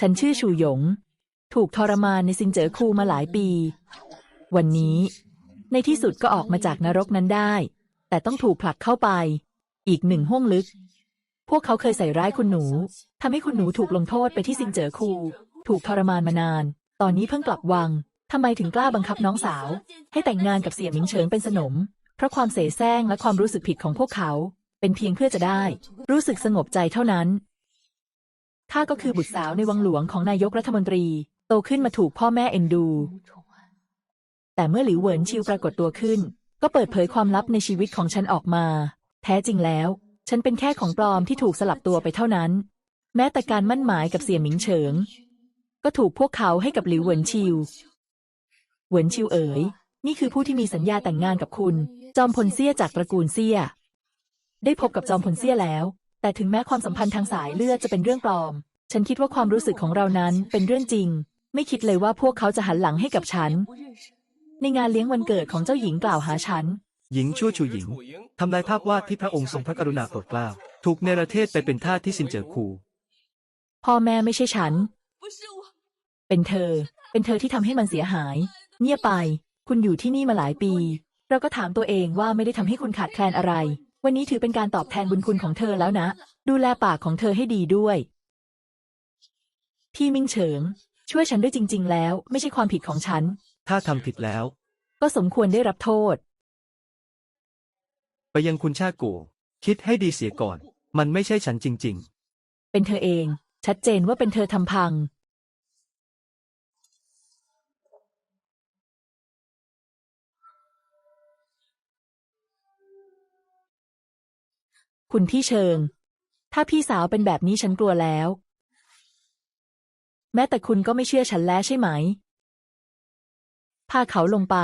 ฉันชื่อชูหยง ถูกทรมานในซินเจอคูมาหลายปี วันนี้ ในที่สุดก็ออกมาจากนรกนั้นได้ แต่ต้องถูกผลักเข้าไป อีกหนึ่งห้วงลึก พวกเขาเคยใส่ร้ายคุณหนูทำให้คุณหนูถูกลงโทษไปที่ซินเจอคู ถูกทรมานมานาน ตอนนี้เพิ่งกลับวังทำไมถึงกล้าบังคับน้องสาว ให้แต่งงานกับเสี่ยหมิงเฉิงเป็นสนม เพราะความเสแสร้งและความรู้สึกผิดของพวกเขา เป็นเพียงเพื่อจะได้ รู้สึกสงบใจเท่านั้น ข้าก็คือบุตรสาวในวังหลวงของนายกรัฐมนตรี โตขึ้นมาถูกพ่อแม่เอ็นดู แต่เมื่อหลิวเหวินชิวปรากฏตัวขึ้น ก็เปิดเผยความลับในชีวิตของฉันออกมา แท้จริงแล้ว ฉันเป็นแค่ของปลอมที่ถูกสลับตัวไปเท่านั้น แม้แต่การมั่นหมายกับเสี่ยหมิงเฉิง ก็ถูกพวกเขาให้กับหลิวเหวินชิว เหวินชิวเอ๋ย นี่คือผู้ที่มีสัญญาแต่งงานกับคุณ จอมพลเซี่ยจากตระกูลเซี่ยได้พบกับจอมพลเซี่ยแล้ว แต่ถึงแม้ความสัมพันธ์ทางสายเลือดจะเป็นเรื่องปลอม ฉันคิดว่าความรู้สึกของเรานั้นเป็นเรื่องจริง ไม่คิดเลยว่าพวกเขาจะหันหลังให้กับฉัน ในงานเลี้ยงวันเกิดของเจ้าหญิงกล่าวหาฉัน หญิงชั่วชูหญิง ทำลายภาพวาดที่พระองค์ทรงพระกรุณาโปรดเกล้า ถูกเนรเทศไปเป็นทาสที่ซินเจ๋อคูพ่อแม่ไม่ใช่ฉัน เป็นเธอ เป็นเธอที่ทำให้มันเสียหาย เงียบไป คุณอยู่ที่นี่มาหลายปี เราก็ถามตัวเองว่าไม่ได้ทำให้คุณขาดแคลนอะไร วันนี้ถือเป็นการตอบแทนบุญคุณของเธอแล้วนะ ดูแลปากของเธอให้ดีด้วย พี่มิงเฉิง ช่วยฉันด้วยจริง ๆ แล้ว ไม่ใช่ความผิดของฉัน ถ้าทำผิดแล้ว ก็สมควรได้รับโทษ ไปยังคุณชากัวคิดให้ดีเสียก่อน มันไม่ใช่ฉันจริงเป็นเธอเอง ชัดเจนว่าเป็นเธอทำพัง คุณพี่เชิง ถ้าพี่สาวเป็นแบบนี้ฉันกลัวแล้ว แม้แต่คุณก็ไม่เชื่อฉันแล้วใช่ไหม พาเขาลงไป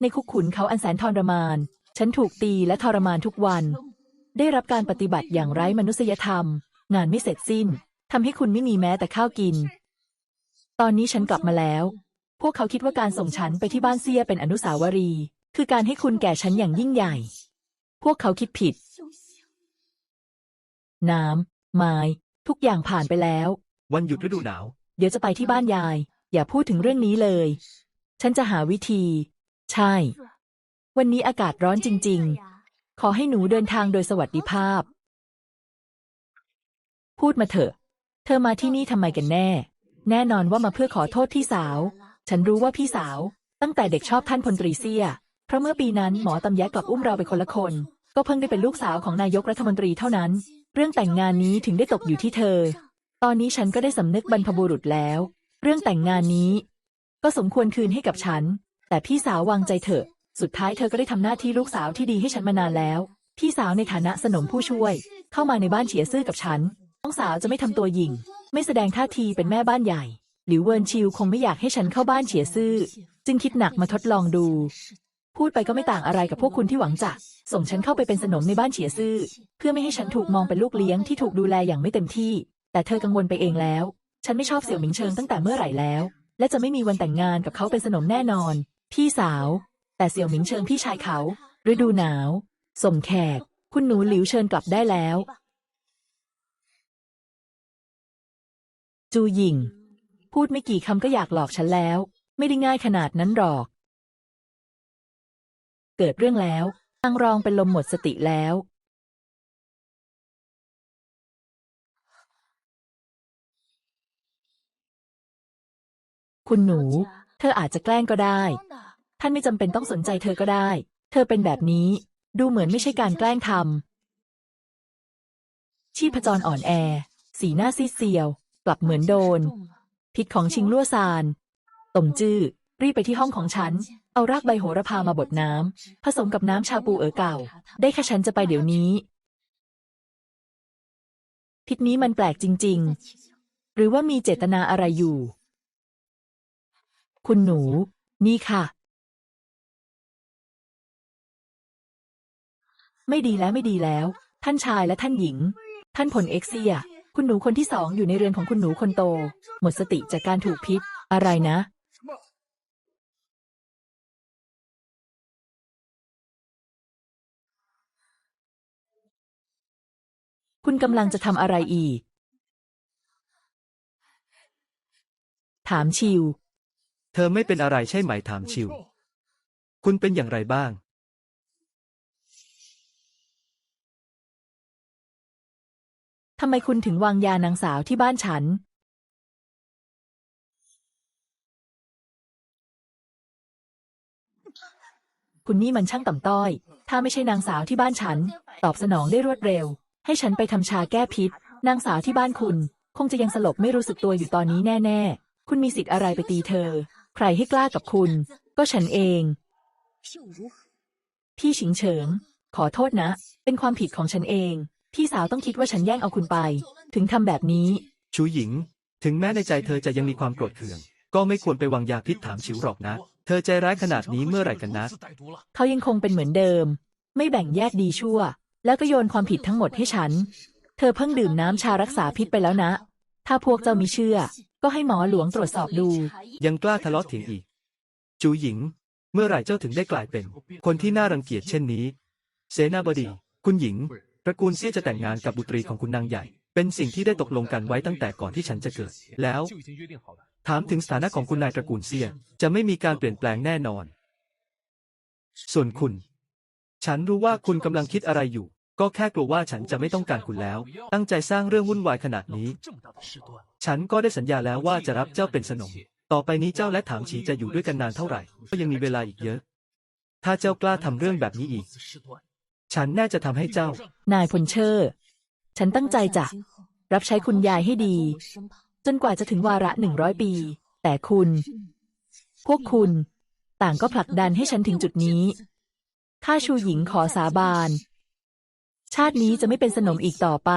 ในคุกขุนเขาอันแสนทรมาน ฉันถูกตีและทรมานทุกวัน ได้รับการปฏิบัติอย่างไร้มนุษยธรรม งานไม่เสร็จสิ้นทำให้คุณไม่มีแม้แต่ข้าวกิน ตอนนี้ฉันกลับมาแล้ว พวกเขาคิดว่าการส่งฉันไปที่บ้านเซียเป็นอนุสาวรีย์คือการให้คุณแก่ฉันอย่างยิ่งใหญ่ พวกเขาคิดผิด น้ำไม้ทุกอย่างผ่านไปแล้วๆวันหยุดฤดูหนาว เดี๋ยวจะไปที่บ้านยาย อย่าพูดถึงเรื่องนี้เลย ฉันจะหาวิธี ใช่ วันนี้อากาศร้อนจริง ๆ ขอให้หนูเดินทางโดยสวัสดิภาพ พูดมาเถอะ เธอมาที่นี่ทำไมกันแน่ แน่นอนว่ามาเพื่อขอโทษพี่สาว ฉันรู้ว่าพี่สาว ตั้งแต่เด็กชอบท่านพลตรีเซีย เพราะเมื่อปีนั้นหมอตำแยกลับอุ้มเราไปคนละคน ก็เพิ่งได้เป็นลูกสาวของนายกรัฐมนตรีเท่านั้น เรื่องแต่งงานนี้ถึงได้ตกอยู่ที่เธอ ตอนนี้ฉันก็ได้สำนึกบรรพบุรุษแล้ว เรื่องแต่งงานนี้ ก็สมควรคืนให้กับฉัน แต่พี่สาววางใจเถอะ สุดท้ายเธอก็ได้ทำหน้าที่ลูกสาวที่ดีให้ฉันมานานแล้ว พี่สาวในฐานะสนมผู้ช่วย เข้ามาในบ้านเฉียซื่อกับฉัน น้องสาวจะไม่ทำตัวหยิ่ง ไม่แสดงท่าทีเป็นแม่บ้านใหญ่ หลิวเวินชิวคงไม่อยากให้ฉันเข้าบ้านเฉียซื่อ จึงคิดหนักมาทดลองดู พูดไปก็ไม่ต่างอะไรกับพวกคุณที่หวังจะส่งฉันเข้าไปเป็นสนมในบ้านเฉียซื่อ เพื่อไม่ให้ฉันถูกมองเป็นลูกเลี้ยงที่ถูกดูแลอย่างไม่เต็มที่ แต่เธอกังวลไปเองแล้ว ฉันไม่ชอบเสี่ยวหมิงเชิงตั้งแต่เมื่อไหร่แล้ว และจะไม่มีวันแต่งงานกับเขาเป็นสนมแน่นอน พี่สาว แต่เสี่ยวหมิงเชิงพี่ชายเขา ฤดูหนาวส่งแขก คุณหนูหลิวเชิญกลับได้แล้ว จูหยิง พูดไม่กี่คำก็อยากหลอกฉันแล้ว ไม่ได้ง่ายขนาดนั้นหรอก เกิดเรื่องแล้วนางรองเป็นลมหมดสติแล้ว คุณหนู เธออาจจะแกล้งก็ได้ ท่านไม่จำเป็นต้องสนใจเธอก็ได้ เธอเป็นแบบนี้ ดูเหมือนไม่ใช่การแกล้งทำชีพจรอ่อนแอ สีหน้าซีดเซียว กลับเหมือนโดน พิษของชิงลั่วซานต่มจื้อ รีบไปที่ห้องของฉัน เอารากใบโหระพามาบดน้ำผสมกับน้ำชาปูเอ๋อเก่า ได้แค่ฉันจะไปเดี๋ยวนี้ พิษนี้มันแปลกจริง ๆ หรือว่ามีเจตนาอะไรอยู่ คุณหนู นี่ค่ะ ไม่ดีแล้วไม่ดีแล้ว ท่านชายและท่านหญิง ท่านพลเอ็กเซีย คุณหนูคนที่สองอยู่ในเรือนของคุณหนูคนโต หมดสติจากการถูกพิษ อะไรนะ คุณกำลังจะทำอะไรอีก ถามชิว เธอไม่เป็นอะไรใช่ไหมถามชิว คุณเป็นอย่างไรบ้าง ทำไมคุณถึงวางยานางสาวที่บ้านฉัน คุณนี่มันช่างต่ำต้อย ถ้าไม่ใช่นางสาวที่บ้านฉัน ตอบสนองได้รวดเร็ว ให้ฉันไปทำชาแก้พิษ นางสาวที่บ้านคุณ คงจะยังสลบไม่รู้สึกตัวอยู่ตอนนี้แน่ ๆ คุณมีสิทธิ์อะไรไปตีเธอ ใครให้กล้ากับคุณ ก็ฉันเอง พี่ฉิงเฉิง ขอโทษนะ เป็นความผิดของฉันเอง พี่สาวต้องคิดว่าฉันแย่งเอาคุณไป ถึงทำแบบนี้ ชูหญิง ถึงแม้ในใจเธอจะยังมีความโกรธเคือง ก็ไม่ควรไปวางยาพิษถามชิวหรอกนะ เธอใจร้ายขนาดนี้เมื่อไหร่กันนะ เขายังคงเป็นเหมือนเดิม ไม่แบ่งแยกดีชั่ว แล้วก็โยนความผิดทั้งหมดให้ฉัน เธอเพิ่งดื่มน้ำชารักษาพิษไปแล้วนะ ถ้าพวกเจ้ามีเชื่อ ก็ให้หมอหลวงตรวจสอบดู ยังกล้าทะเลาะเถียงอีก จูหญิง เมื่อไหร่เจ้าถึงได้กลายเป็น คนที่น่ารังเกียจเช่นนี้ เสนาบดี คุณหญิง ตระกูลเซี่ยจะแต่งงานกับบุตรีของคุณนางใหญ่ เป็นสิ่งที่ได้ตกลงกันไว้ตั้งแต่ก่อนที่ฉันจะเกิด แล้ว ถามถึงสถานะของคุณนายตระกูลเซี่ยจะไม่มีการเปลี่ยนแปลงแน่นอน ส่วนคุณ ฉันรู้ว่าคุณกำลังคิดอะไรอยู่ ก็แค่กลัวว่าฉันจะไม่ต้องการคุณแล้ว ตั้งใจสร้างเรื่องวุ่นวายขนาดนี้ ฉันก็ได้สัญญาแล้วว่าจะรับเจ้าเป็นสนม ต่อไปนี้เจ้าและถามฉีจะอยู่ด้วยกันนานเท่าไหร่ ก็ยังมีเวลาอีกเยอะ ถ้าเจ้ากล้าทำเรื่องแบบนี้อีก ฉันแน่จะทำให้เจ้า นายพลเชอร์ ฉันตั้งใจจะ รับใช้คุณยายให้ดี จนกว่าจะถึงวาระหนึ่งร้อยปี แต่คุณ พวกคุณ ต่างก็ผลักดันให้ฉันถึงจุดนี้ข้าชูหญิงขอสาบาน ชาตินี้จะไม่เป็นสนมอีกต่อไป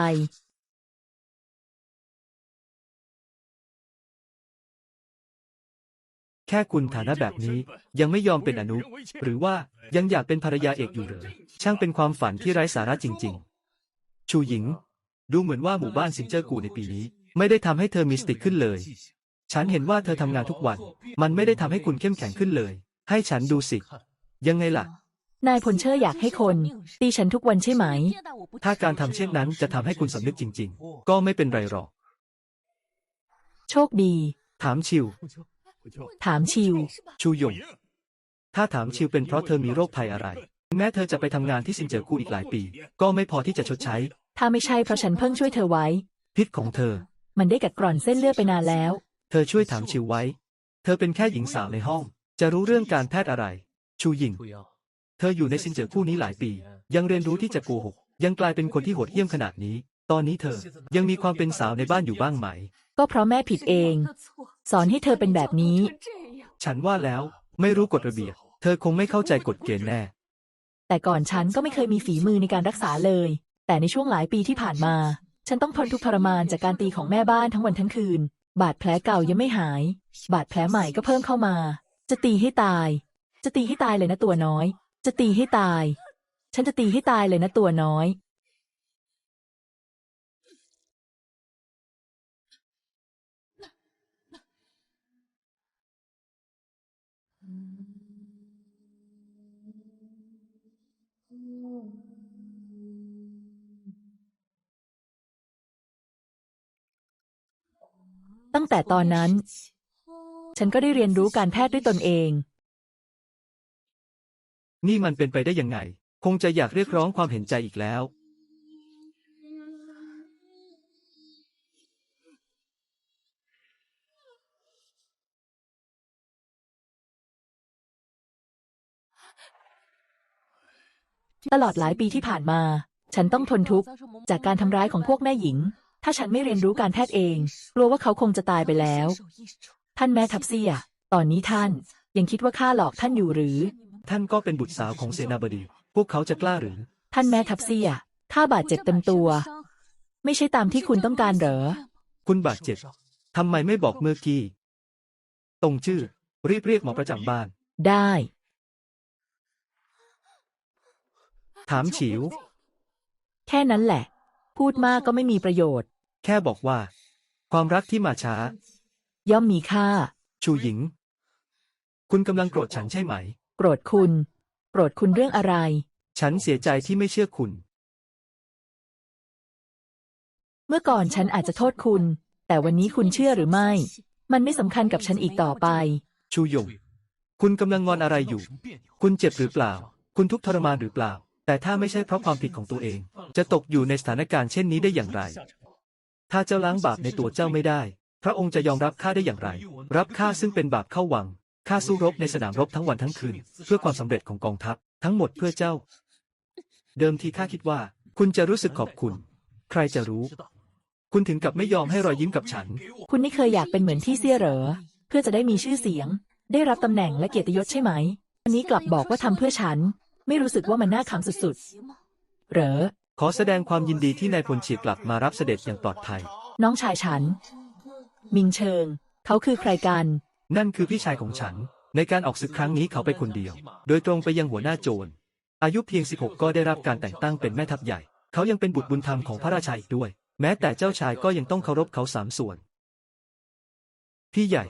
แค่คุณฐานะแบบนี้ยังไม่ยอมเป็นอนุ หรือว่ายังอยากเป็นภรรยาเอกอยู่เหรอช่างเป็นความฝันที่ไร้สาระจริง ๆ ชูหญิง ดูเหมือนว่าหมู่บ้านสิงเจอร์กูในปีนี้ ไม่ได้ทำให้เธอมีสติขึ้นเลย ฉันเห็นว่าเธอทำงานทุกวัน มันไม่ได้ทำให้คุณเข้มแข็งขึ้นเลย ให้ฉันดูสิ ยังไงล่ะ นายพลเชอร์อยากให้คน ตีฉันทุกวันใช่ไหม ถ้าการทำเช่นนั้นจะทำให้คุณสำนึกจริง ๆ ก็ไม่เป็นไรหรอก โชคดี ถามชิว ถามชิว ชูหยง ถ้าถามชิวเป็นเพราะเธอมีโรคภัยอะไร แม้เธอจะไปทำงานที่ซินเจอร์กูอีกหลายปี ก็ไม่พอที่จะชดใช้ ถ้าไม่ใช่เพราะฉันเพิ่งช่วยเธอไว้ พิษของเธอ มันได้กัดกร่อนเส้นเลือดไปนานแล้ว เธอช่วยถามชิวไว้ เธอเป็นแค่หญิงสาวในห้อง จะรู้เรื่องการแพทย์อะไร ชูหญิง เธออยู่ในซินเจอร์คู่นี้หลายปี ยังเรียนรู้ที่จะโกหก ยังกลายเป็นคนที่โหดเหี้ยมขนาดนี้ ตอนนี้เธอยังมีความเป็นสาวในบ้านอยู่บ้างไหม ก็เพราะแม่ผิดเอง สอนให้เธอเป็นแบบนี้ ฉันว่าแล้วไม่รู้กฎระเบียบ เธอคงไม่เข้าใจกฎเกณฑ์แน่ แต่ก่อนฉันก็ไม่เคยมีฝีมือในการรักษาเลย แต่ในช่วงหลายปีที่ผ่านมา ฉันต้องทนทุกข์ทรมานจากการตีของแม่บ้านทั้งวันทั้งคืน บาดแผลเก่ายังไม่หาย บาดแผลใหม่ก็เพิ่มเข้ามา จะตีให้ตาย จะตีให้ตายเลยนะตัวน้อย จะตีให้ตาย ฉันจะตีให้ตายเลยนะตัวน้อย ตั้งแต่ตอนนั้น ฉันก็ได้เรียนรู้การแพทย์ด้วยตนเอง นี่มันเป็นไปได้ยังไง คงจะอยากเรียกร้องความเห็นใจอีกแล้ว ตลอดหลายปีที่ผ่านมา ฉันต้องทนทุกข์จากการทำร้ายของพวกแม่หญิง ถ้าฉันไม่เรียนรู้การแพทย์เองกลัวว่าเขาคงจะตายไปแล้ว ท่านแม่ทัพเซียตอนนี้ท่านยังคิดว่าข้าหลอกท่านอยู่หรือ ท่านก็เป็นบุตรสาวของเสนาบดี พวกเขาจะกล้าหรือ ท่านแม่ทัพเซียข้าบาดเจ็บเต็มตัว ไม่ใช่ตามที่คุณต้องการเหรอ คุณบาดเจ็บทำไมไม่บอกเมื่อกี้ ตรงชื่อ รีบเรียกหมอประจำบ้าน ได้ ถามฉิว แค่นั้นแหละ พูดมากก็ไม่มีประโยชน์ แค่บอกว่า ความรักที่มาช้า ย่อมมีค่า ชูหญิง คุณกำลังโกรธฉันใช่ไหม โกรธคุณ โกรธคุณเรื่องอะไร ฉันเสียใจที่ไม่เชื่อคุณ เมื่อก่อนฉันอาจจะโทษคุณ แต่วันนี้คุณเชื่อหรือไม่ มันไม่สำคัญกับฉันอีกต่อไป ชูหยง คุณกำลังงอนอะไรอยู่ คุณเจ็บหรือเปล่า คุณทุกข์ทรมานหรือเปล่า แต่ถ้าไม่ใช่เพราะความผิดของตัวเอง จะตกอยู่ในสถานการณ์เช่นนี้ได้อย่างไร ถ้าเจ้าล้างบาปในตัวเจ้าไม่ได้ พระองค์จะยอมรับข้าได้อย่างไร รับข้าซึ่งเป็นบาปเข้าวังข้าสู้รบในสนามรบทั้งวันทั้งคืน เพื่อความสำเร็จของกองทัพ ทั้งหมดเพื่อเจ้า เดิมทีข้าคิดว่า คุณจะรู้สึกขอบคุณ ใครจะรู้ คุณถึงกับไม่ยอมให้รอยยิ้มกับฉัน คุณไม่เคยอยากเป็นเหมือนที่เซี่ยเหรอ เพื่อจะได้มีชื่อเสียง ได้รับตำแหน่งและเกียรติยศใช่ไหมอันนี้กลับบอกว่าทำเพื่อฉัน ไม่รู้สึกว่ามันน่าขำสุดๆ เหรอ ขอแสดงความยินดีที่นายพลเฉียบกลับมารับเสด็จอย่างปลอดภัย น้องชายฉัน มิงเชิง เขาคือใครกัน นั่นคือพี่ชายของฉัน ในการออกศึกครั้งนี้เขาไปคนเดียว โดยตรงไปยังหัวหน้าโจร อายุเพียง 16 ก็ได้รับการแต่งตั้งเป็นแม่ทัพใหญ่ เขายังเป็นบุตรบุญธรรมของพระราชาอีกด้วย แม้แต่เจ้าชายก็ยังต้องเคารพเขาสามส่วน พี่ใหญ่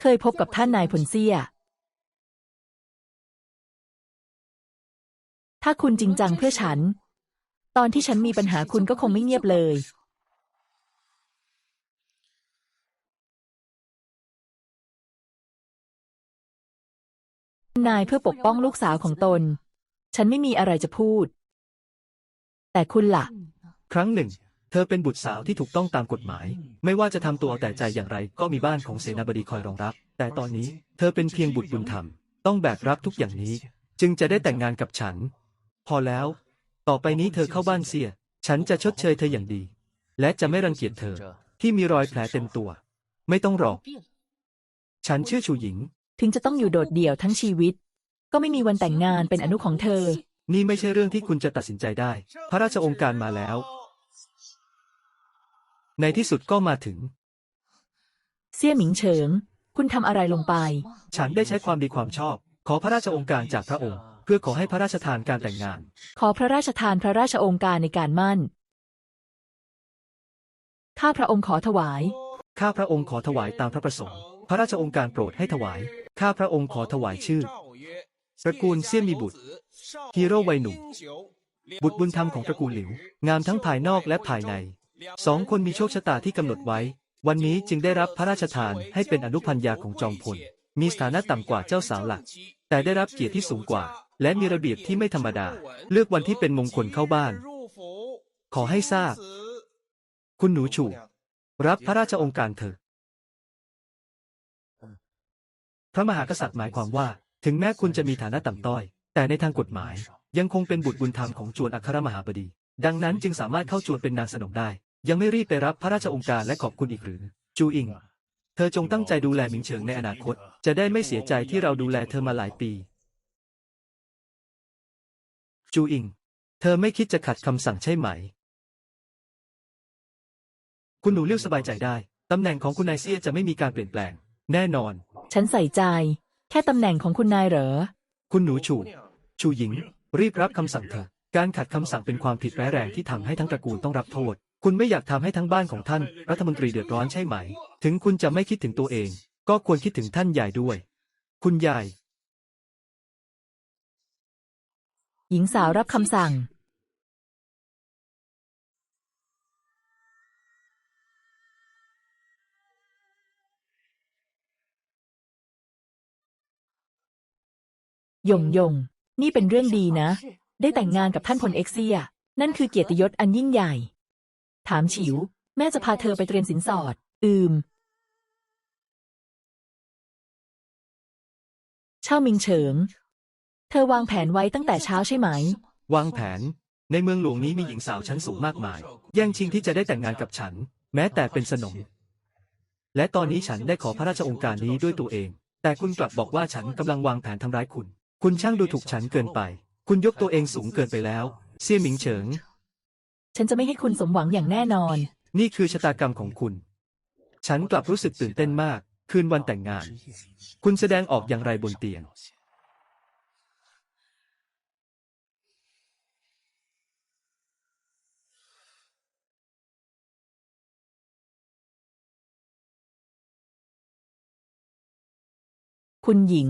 เคยพบกับท่านนายพลเซี่ย ถ้าคุณจริงจังเพื่อฉัน ตอนที่ฉันมีปัญหาคุณก็คงไม่เงียบเลย นายเพื่อปกป้องลูกสาวของตน ฉันไม่มีอะไรจะพูด แต่คุณล่ะ ครั้งหนึ่ง เธอเป็นบุตรสาวที่ถูกต้องตามกฎหมาย ไม่ว่าจะทำตัวเอาแต่ใจอย่างไรก็มีบ้านของเสนาบดีคอยรองรับ แต่ตอนนี้เธอเป็นเพียงบุตรบุญธรรม ต้องแบกรับทุกอย่างนี้ จึงจะได้แต่งงานกับฉัน พอแล้ว ต่อไปนี้เธอเข้าบ้านเสีย ฉันจะชดเชยเธออย่างดี และจะไม่รังเกียจเธอ ที่มีรอยแผลเต็มตัว ไม่ต้องหรอกฉันชื่อชูหญิง ถึงจะต้องอยู่โดดเดี่ยวทั้งชีวิต ก็ไม่มีวันแต่งงานเป็นอนุของเธอ นี่ไม่ใช่เรื่องที่คุณจะตัดสินใจได้ พระราชองค์การมาแล้ว ในที่สุดก็มาถึง เสี่ยหมิงเฉิง คุณทำอะไรลงไป ฉันได้ใช้ความดีความชอบ ขอพระราชองค์การจากพระองค์ เพื่อขอให้พระราชทานการแต่งงาน ขอพระราชทานพระราชองค์การในการมั่น ข้าพระองค์ขอถวาย ข้าพระองค์ขอถวายตามพระประสงค์ พระราชองค์การโปรดให้ถวาย ข้าพระองค์ขอถวายชื่อตระกูลเซี่ยนมีบุตร ฮีโร่วัยหนุ่ม บุตรบุญธรรมของตระกูลหลิว งามทั้งภายนอกและภายใน สองคนมีโชคชะตาที่กำหนดไว้ วันนี้จึงได้รับพระราชทานให้เป็นอนุพันยาของจอมพล มีสถานะต่ำกว่าเจ้าสาวหลัก แต่ได้รับเกียรติที่สูงกว่า และมีระเบียบที่ไม่ธรรมดา เลือกวันที่เป็นมงคลเข้าบ้าน ขอให้ทราบ คุณหนูชู รับพระราชองค์การเถอะพระมหากษัตริย์หมายความว่า ถึงแม้คุณจะมีฐานะต่ำต้อย แต่ในทางกฎหมาย ยังคงเป็นบุตรบุญธรรมของจวนอัครมหาบดี ดังนั้นจึงสามารถเข้าจวนเป็นนางสนมได้ ยังไม่รีบไปรับพระราชองค์การและขอบคุณอีกหรือ จูอิง เธอจงตั้งใจดูแลหมิงเฉิงในอนาคต จะได้ไม่เสียใจที่เราดูแลเธอมาหลายปี จูอิง เธอไม่คิดจะขัดคำสั่งใช่ไหม คุณหนูเลือกสบายใจได้ ตำแหน่งของคุณนายเซียจะไม่มีการเปลี่ยนแปลง แน่นอน ฉันใส่ใจ แค่ตำแหน่งของคุณนายเหรอ คุณหนูชู ชูหญิง รีบรับคำสั่งเถอะ การขัดคำสั่งเป็นความผิดร้ายแรงที่ทำให้ทั้งตระกูลต้องรับโทษ คุณไม่อยากทำให้ทั้งบ้านของท่าน รัฐมนตรีเดือดร้อนใช่ไหม ถึงคุณจะไม่คิดถึงตัวเอง ก็ควรคิดถึงท่านใหญ่ด้วย คุณยาย หญิงสาวรับคำสั่งยงยง นี่เป็นเรื่องดีนะ ได้แต่งงานกับท่านพลเอ็กเซีย นั่นคือเกียรติยศอันยิ่งใหญ่ ถามฉิว แม่จะพาเธอไปเตรียมสินสอด อืมเช่ามิงเฉิง เธอวางแผนไว้ตั้งแต่เช้าใช่ไหม วางแผน ในเมืองหลวงนี้มีหญิงสาวชั้นสูงมากมาย แย่งชิงที่จะได้แต่งงานกับฉัน แม้แต่เป็นสนม และตอนนี้ฉันได้ขอพระราชองค์การนี้ด้วยตัวเอง แต่คุณกลับบอกว่าฉันกำลังวางแผนทำร้ายคุณ คุณช่างดูถูกฉันเกินไป คุณยกตัวเองสูงเกินไปแล้วเซี่ยหมิงเฉิง ฉันจะไม่ให้คุณสมหวังอย่างแน่นอน นี่คือชะตากรรมของคุณ ฉันกลับรู้สึกตื่นเต้นมาก คืนวันแต่งงาน คุณแสดงออกอย่างไรบนเตียง คุณหญิง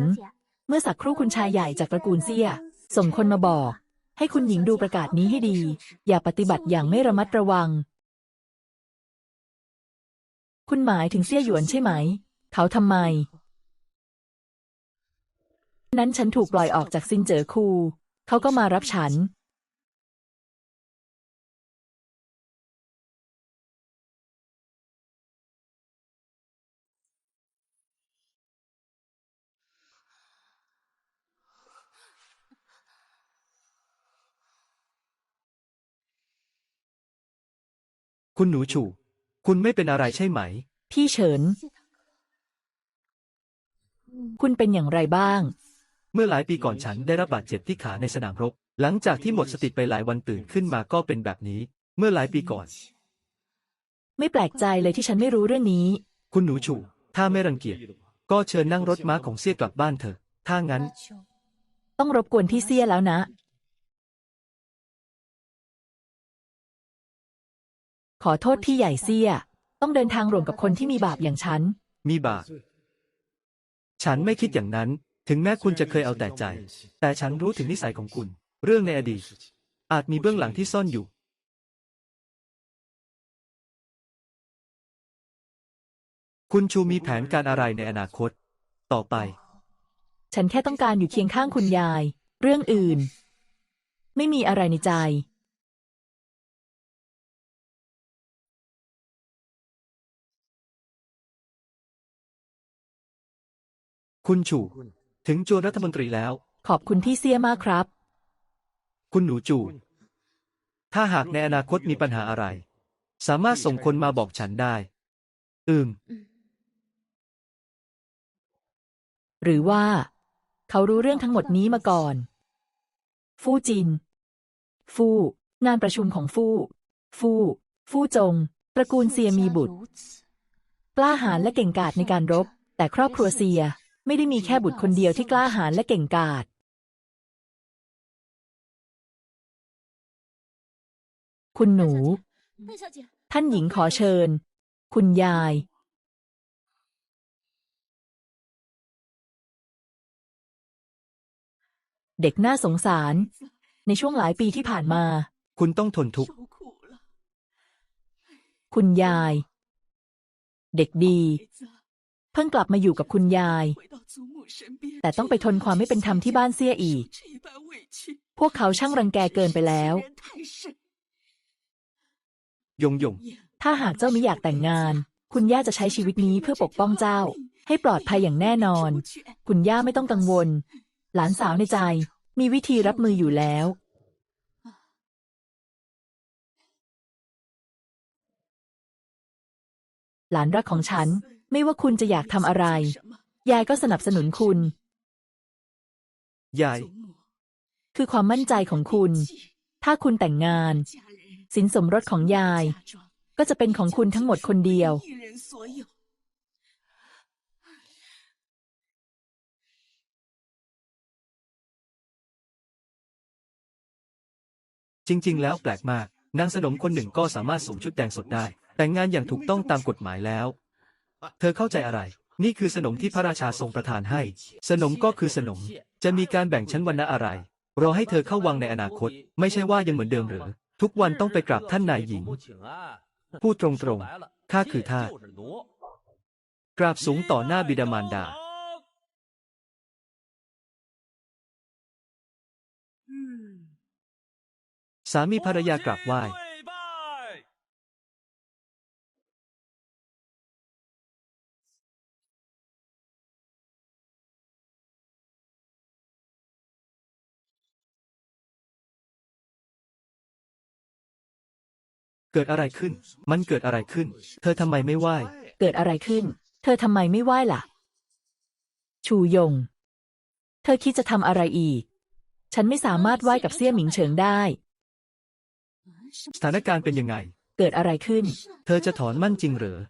เมื่อสักครู่คุณชายใหญ่จากตระกูลเซี่ย ส่งคนมาบอก ให้คุณหญิงดูประกาศนี้ให้ดี อย่าปฏิบัติอย่างไม่ระมัดระวัง คุณหมายถึงเซี่ยหยวนใช่ไหม เขาทำไม นั้นฉันถูกปล่อยออกจากซินเจ๋อคู เขาก็มารับฉัน คุณหนูฉูคุณไม่เป็นอะไรใช่ไหม พี่เฉิน คุณเป็นอย่างไรบ้าง เมื่อหลายปีก่อนฉันได้รับบาดเจ็บที่ขาในสนามรบ หลังจากที่หมดสติไปหลายวันตื่นขึ้นมาก็เป็นแบบนี้ เมื่อหลายปีก่อน ไม่แปลกใจเลยที่ฉันไม่รู้เรื่องนี้ คุณหนูฉูถ้าไม่รังเกียจก็เชิญนั่งรถม้าของเสี้ยกลับบ้านเถอะถ้างั้น ต้องรบกวนพี่เซี่ยแล้วนะ อโทษพี่ใหญ่เซี่ยต้องเดินทางร่วมกับคนที่มีบาปอย่างฉัน มีบาปฉันไม่คิดอย่างนั้น ถึงแม้คุณจะเคยเอาแต่ใจ แต่ฉันรู้ถึงนิสัยของคุณ เรื่องในอดีต อาจมีเบื้องหลังที่ซ่อนอยู่ คุณชูมีแผนการอะไรในอนาคต ต่อไป ฉันแค่ต้องการอยู่เคียงข้างคุณยาย เรื่องอื่น ไม่มีอะไรในใจ คุณชู ถึงจวนรัฐมนตรีแล้ว ขอบคุณพี่เซี่ยมากครับ คุณหนูจู ถ้าหากในอนาคตมีปัญหาอะไร สามารถส่งคนมาบอกฉันได้ อืม หรือว่า เขารู้เรื่องทั้งหมดนี้มาก่อน ฟู่จิน ฟู่งานประชุมของฟู่ ฟู่ ฟู่จง ตระกูลเซียมีบุตร กล้าหาญและเก่งกาจในการรบ แต่ครอบครัวเซีย ไม่ได้มีแค่บุตรคนเดียวที่กล้าหาญและเก่งกาจคุณหนู ท่านหญิงขอเชิญ คุณยาย เด็กน่าสงสาร ในช่วงหลายปีที่ผ่านมา คุณต้องทนทุกข์ คุณยาย เด็กดีเพิ่งกลับมาอยู่กับคุณยาย แต่ต้องไปทนความไม่เป็นธรรมที่บ้านเสียอีก พวกเขาช่างรังแกเกินไปแล้ว ยงยง ถ้าหากเจ้ามิอยากแต่งงาน คุณย่าจะใช้ชีวิตนี้เพื่อปกป้องเจ้า ให้ปลอดภัยอย่างแน่นอน คุณย่าไม่ต้องกังวล หลานสาวในใจ มีวิธีรับมืออยู่แล้ว หลานรักของฉัน ไม่ว่าคุณจะอยากทำอะไร ยายก็สนับสนุนคุณ ยาย คือความมั่นใจของคุณ ถ้าคุณแต่งงาน สินสมรสของยาย ก็จะเป็นของคุณทั้งหมดคนเดียว จริง ๆ แล้วแปลกมาก นางสนมคนหนึ่งก็สามารถสวมชุดแดงสดได้ แต่งงานอย่างถูกต้องตามกฎหมายแล้ว เธอเข้าใจอะไร นี่คือสนมที่พระราชาทรงประทานให้ สนมก็คือสนม จะมีการแบ่งชั้นวรรณะอะไร รอให้เธอเข้าวังในอนาคต ไม่ใช่ว่ายังเหมือนเดิมหรือ ทุกวันต้องไปกราบท่านนายหญิง พูดตรงๆ ข้าคือท่ากราบสูงต่อหน้าบิดามารดา สามีภรรยากราบไหว้ เกิดอะไรขึ้น มันเกิดอะไรขึ้น เธอทำไมไม่ไหว้ เกิดอะไรขึ้น เธอทำไมไม่ไหว้ล่ะ ชูยง เธอคิดจะทำอะไรอีก ฉันไม่สามารถไหว้กับเสี่ยหมิงเฉิงได้ สถานการณ์เป็นยังไง เกิดอะไรขึ้น เธอจะถอนมั่นจริงเหรอ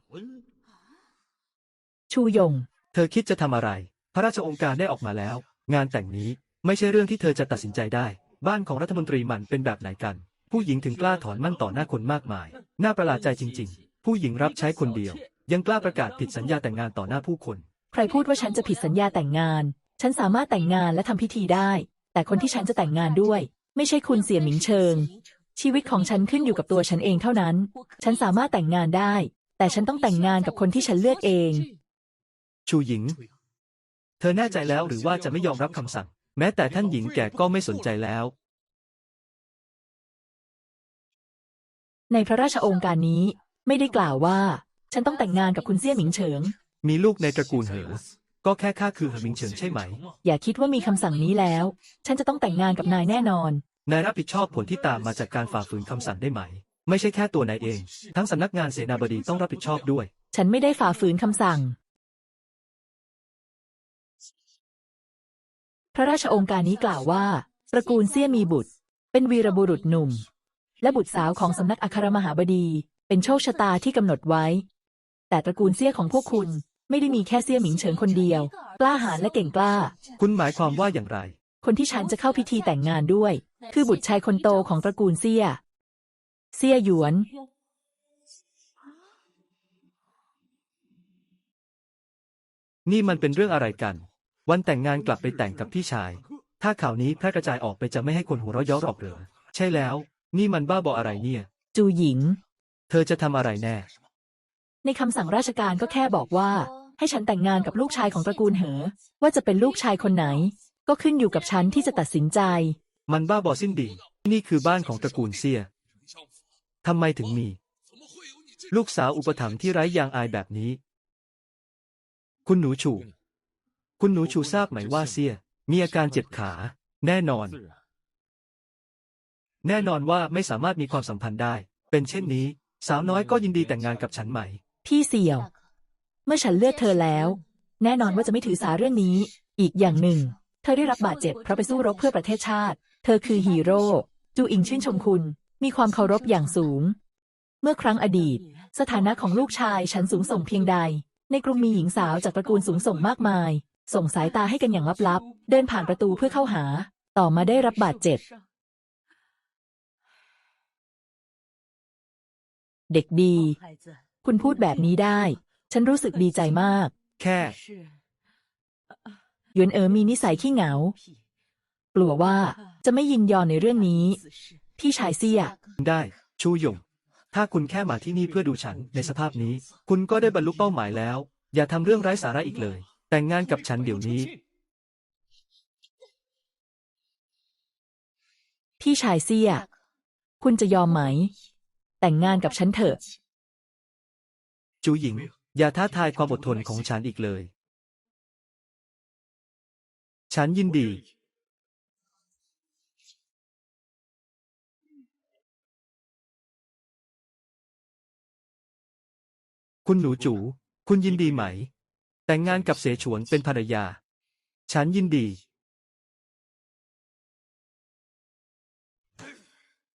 ชูยง เธอคิดจะทำอะไร พระราชองค์การได้ออกมาแล้ว งานแต่งนี้ไม่ใช่เรื่องที่เธอจะตัดสินใจได้ บ้านของรัฐมนตรีมันเป็นแบบไหนกัน ผู้หญิงถึงกล้าถอนมั่นต่อหน้าคนมากมาย น่าประหลาดใจจริง ๆ ผู้หญิงรับใช้คนเดียว ยังกล้าประกาศผิดสัญญาแต่งงานต่อหน้าผู้คนใใครพูดว่าฉันจะผิดสัญญาแต่งงาน ฉันสามารถแต่งงานและทำพิธีได้ แต่คนที่ฉันจะแต่งงานด้วย ไม่ใช่คุณเสี่ยหมิงเชิง ชีวิตของฉันขึ้นอยู่กับตัวฉันเองเท่านั้น ฉันสามารถแต่งงานได้ แต่ฉันต้องแต่งงานกับคนที่ฉันเลือกเอง ชูหญิง เธอแน่ใจแล้วหรือว่าจะไม่ยอมรับคำสั่ง แม้แต่ท่านหญิงแก่ก็ไม่สนใจแล้ว ในพระราชโองการนี้ไม่ได้กล่าวว่า ฉันต้องแต่งงานกับคุณเสี่ยหมิงเฉิง มีลูกในตระกูลเหอ ก็แค่ข้าคือเหอหมิงเฉิงใช่ไหม อย่าคิดว่ามีคำสั่งนี้แล้ว ฉันจะต้องแต่งงานกับนายแน่นอน นายรับผิดชอบผลที่ตามมาจากการฝ่าฝืนคำสั่งได้ไหม ไม่ใช่แค่ตัวนายเอง ทั้งสำนักงานเสนาบดีต้องรับผิดชอบด้วย ฉันไม่ได้ฝ่าฝืนคำสั่ง พระราชโองการนี้กล่าวว่า ตระกูลเซี่ยมีบุตร เป็นวีรบุรุษหนุ่ม และบุตรสาวของสำนักอัครมหาบดี เป็นโชคชะตาที่กำหนดไว้ แต่ตระกูลเซี่ยของพวกคุณไม่ได้มีแค่เซี่ยหมิงเฉิงคนเดียว กล้าหาญและเก่งกล้า คุณหมายความว่าอย่างไร คนที่ฉันจะเข้าพิธีแต่งงานด้วย คือบุตรชายคนโตของตระกูลเซี่ย เซี่ยหยวน นี่มันเป็นเรื่องอะไรกัน วันแต่งงานกลับไปแต่งกับพี่ชาย ถ้าข่าวนี้แพร่กระจายออกไปจะไม่ให้คนหัวเราะเย้อหรอกเหรอใช่แล้ว นี่มันบ้าบออะไรเนี่ย จูหญิง เธอจะทำอะไรแน่ ในคำสั่งราชการก็แค่บอกว่า ให้ฉันแต่งงานกับลูกชายของตระกูลเหอ ว่าจะเป็นลูกชายคนไหน ก็ขึ้นอยู่กับฉันที่จะตัดสินใจ มันบ้าบอสิ้นดี นี่คือบ้านของตระกูลเซียทำไมถึงมี ลูกสาวอุปถัมภ์ที่ไร้ยางอายแบบนี้ คุณหนูชู คุณหนูชูทราบไหมว่าเซียมีอาการเจ็บขา แน่นอน แน่นอนว่าไม่สามารถมีความสัมพันธ์ได้ เป็นเช่นนี้ สาวน้อยก็ยินดีแต่งงานกับฉันไหม พี่เสี่ยว เมื่อฉันเลือกเธอแล้ว แน่นอนว่าจะไม่ถือสาเรื่องนี้ อีกอย่างหนึ่ง เธอได้รับบาดเจ็บเพราะไปสู้รบเพื่อประเทศชาติ เธอคือฮีโร่จูอิงชื่นชมคุณ มีความเคารพอย่างสูง เมื่อครั้งอดีต สถานะของลูกชายฉันสูงส่งเพียงใด ในกรุงมีหญิงสาวจากตระกูลสูงส่งมากมาย ส่งสายตาให้กันอย่างลับๆ เดินผ่านประตูเพื่อเข้าหา ต่อมาได้รับบาดเจ็บ เด็กดี คุณพูดแบบนี้ได้ ฉันรู้สึกดีใจมาก แค่หยวนเอ๋อมีนิสัยขี้เหงา กลัวว่าจะไม่ยินยอมในเรื่องนี้ พี่ชายเสีย ได้ ชูหยง ถ้าคุณแค่มาที่นี่เพื่อดูฉันในสภาพนี้ คุณก็ได้บรรลุเป้าหมายแล้ว อย่าทำเรื่องไร้สาระอีกเลย แต่งงานกับฉันเดี๋ยวนี้ พี่ชายเสีย คุณจะยอมไหม แต่งงานกับฉันเถอะ จูหญิง อย่าท้าทายความอดทนของฉันอีกเลย ฉันยินดี คุณหนูจู คุณยินดีไหม แต่งงานกับเสฉวนเป็นภรรยา ฉันยินดี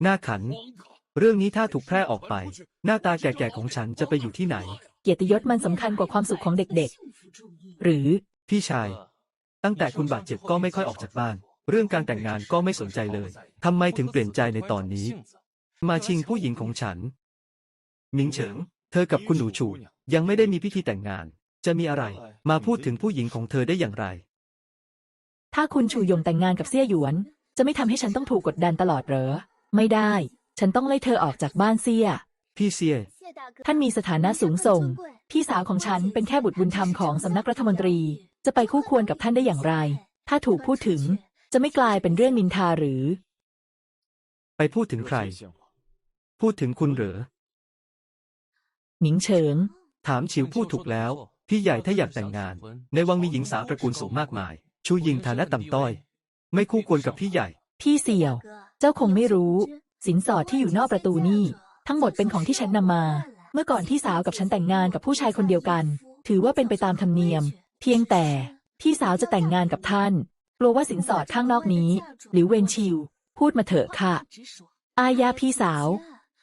หน้าขัน เรื่องนี้ถ้าถูกแพร่ออกไป หน้าตาแก่ๆของฉันจะไปอยู่ที่ไหน เกียรติยศมันสำคัญกว่าความสุขของเด็กๆ หรือ พี่ชาย ตั้งแต่คุณบาดเจ็บก็ไม่ค่อยออกจากบ้าน เรื่องการแต่งงานก็ไม่สนใจเลยทำไมถึงเปลี่ยนใจในตอนนี้ มาชิงผู้หญิงของฉันมิงเฉิง เธอกับคุณหนูชูยังไม่ได้มีพิธีแต่งงาน จะมีอะไร มาพูดถึงผู้หญิงของเธอได้อย่างไร ถ้าคุณชูยงแต่งงานกับเสี่ยหยวน จะไม่ทำให้ฉันต้องถูกกดดันตลอดเหรอ ไม่ได้ ฉันต้องไล่เธอออกจากบ้านเสี่ยพี่เซีย ท่านมีสถานะสูงส่ง พี่สาวของฉันเป็นแค่บุตรบุญธรรมของสำนักรัฐมนตรี จะไปคู่ควรกับท่านได้อย่างไร ถ้าถูกพูดถึง จะไม่กลายเป็นเรื่องนินทาหรือ ไปพูดถึงใคร พูดถึงคุณเหรอหมิงเฉิง ถามฉิวพูดถูกแล้ว พี่ใหญ่ถ้าอยากแต่งงาน ในวังมีหญิงสาวตระกูลสูงมากมาย ชูยิงฐานะต่ำต้อย ไม่คู่ควรกับพี่ใหญ่ พี่เสี่ยว เจ้าคงไม่รู้ สินสอดที่อยู่นอกประตูนี่ ทั้งหมดเป็นของที่ฉันนำมา เมื่อก่อนพี่สาวกับฉันแต่งงานกับผู้ชายคนเดียวกัน ถือว่าเป็นไปตามธรรมเนียม เพียงแต่พี่สาวจะแต่งงานกับท่านกลัวว่าสินสอดข้างนอกนี้ หรือเวนชิว พูดมาเถอะค่ะ อายาพี่สาว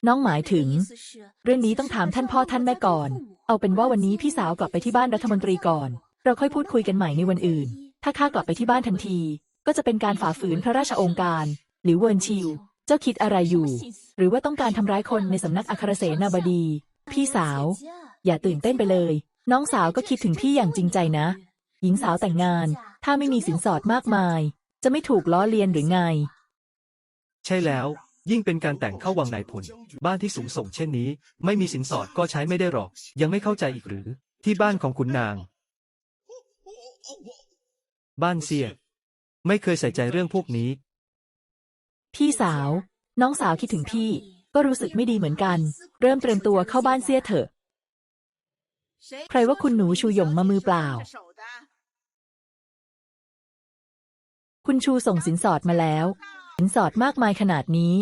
น้องหมายถึง เรื่องนี้ต้องถามท่านพ่อท่านแม่ก่อน เอาเป็นว่าวันนี้พี่สาวกลับไปที่บ้านรัฐมนตรีก่อน เราค่อยพูดคุยกันใหม่ในวันอื่น ถ้าข้ากลับไปที่บ้านทันที ก็จะเป็นการฝ่าฝืนพระราชองค์การ หรือเวินชิว เจ้าคิดอะไรอยู่ หรือว่าต้องการทำร้ายคนในสำนักอัครเสนาบดี พี่สาว อย่าตื่นเต้นไปเลย น้องสาวก็คิดถึงพี่อย่างจริงใจนะ หญิงสาวแต่งงาน ถ้าไม่มีสินสอดมากมาย จะไม่ถูกล้อเลียนหรือไง ใช่แล้ว ยิ่งเป็นการแต่งเข้าวังนายพลบ้านที่สูงส่งเช่นนี้ ไม่มีสินสอดก็ใช้ไม่ได้หรอก ยังไม่เข้าใจอีกหรือ ที่บ้านของขุนนาง บ้านเสีย ไม่เคยใส่ใจเรื่องพวกนี้ พี่สาว น้องสาวคิดถึงพี่ ก็รู้สึกไม่ดีเหมือนกัน เริ่มเตรียมตัวเข้าบ้านเสียเถอะ ใครว่าคุณหนูชูหยงมามือเปล่า คุณชูส่งสินสอดมาแล้ว สินสอดมากมายขนาดนี้